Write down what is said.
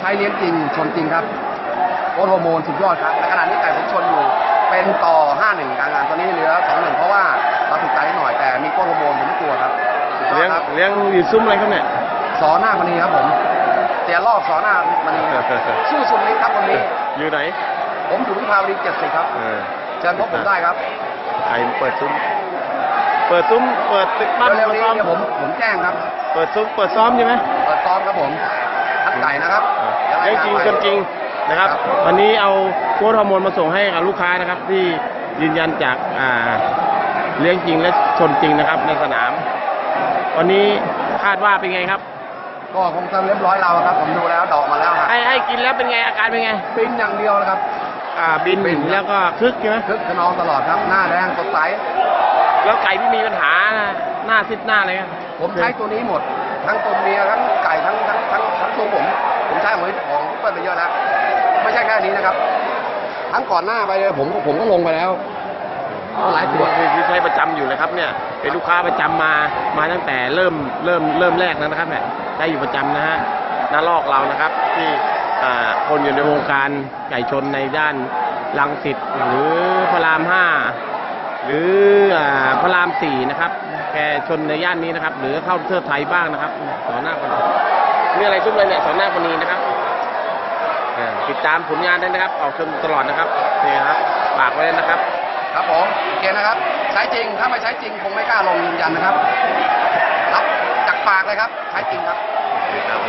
ใช้เลี้ยงจริงชนจริงครับโค้ดฮอร์โมนสุดยอดครับในขณะนี้ไก่ผมชนอยู่เป็นต่อ 5-1กลางงานตอนนี้เหลือ 2-1 เพราะว่าเราถูกใจนิดหน่อยแต่มีโค้ดฮอร์โมนผมไม่กลัวครับสุดยอเลี้ยดงครับเลี้ยงอยู่ซุ้มอะไรครับเนี่ยสอหน้ามณีครับผมเสียรอบสอหน้ามณีครับสู้สุดฤทธิ์ครับวันนี้อยู่ไหน ผมอยู่วิภาวดี70ครับเออเชิญพบผมได้ครับใครเปิดซุ้มเปิดซุ้มเปิดตึกบ้านเร็วๆนี้ซ้อมเดี๋ยวผมผมแจ้งครับ เปิดซุ้มเปิดซ้อมใช่ไหมเปิดซ้อมครับผม ทัดไก่นะครับเลี้ยงจริงคนจริงนะครับ วันนี้เอาโค้ดฮอร์โมนมาส่งให้กับลูกค้านะครับ ที่ยืนยันจากอ่าเลี้ยงจริงและชนจริงนะครับในสนาม วันนี้คาดว่าเป็นไงครับ ก็คงเติมเรียบร้อยเราครับ ผมดูแล้วดอกมาแล้วครับให้ให้กินแล้วเป็นไงอาการเป็นไงบินอย่างเดียวนะครับอ่าบินบินครับแล้วก็คึกใช่ไหมคึกขนองตลอดครับหน้าแดงสดใสแล้วไก่ที่มีปัญหาหน้าซิดหน้าอะไรครับผมใช้ตัวนี้หมด ทั้งตัวเมียทั้งไก่ทั้งทั้งทั้งทั้งตัวผม ผมใช้ของของเปิ้ลไปเยอะแล้วไม่ใช่แค่นี้นะครับทั้งก่อนหน้าไปเลยผมผมก็ลงไปแล้วหลายตัวคือใช้ประจำอยู่เลยครับเนี่ยเป็นลูกค้าประจำมามาตั้งแต่เริ่มเริ่มเริ่มแรกนะครับเนี่ยใช้อยู่ประจำนะฮะน้าลอกเรานะครับ ที่อ่าคนอยู่ในวงการไก่ชนในด้านลังสิตหรือพระรามห้าหรืออ่าพระรามสี่นะครับแกชนในย่านนี้นะครับ หรือเข้าเทือไทยบ้างนะครับสอนหน้าคนนี่อะไรซุ้มเลยเนี่ยสอนหน้าคนนี้นะครับ ติดตามผลงานได้นะครับ ออกชมตลอดนะครับนี่ครับฝากไว้เลยนะครับ ครับผมโอเคนะครับ ใช้จริงถ้าไม่ใช้จริงคงไม่กล้าลงยืนยันนะครับรับจากปากเลยครับ ใช้จริงครับครับ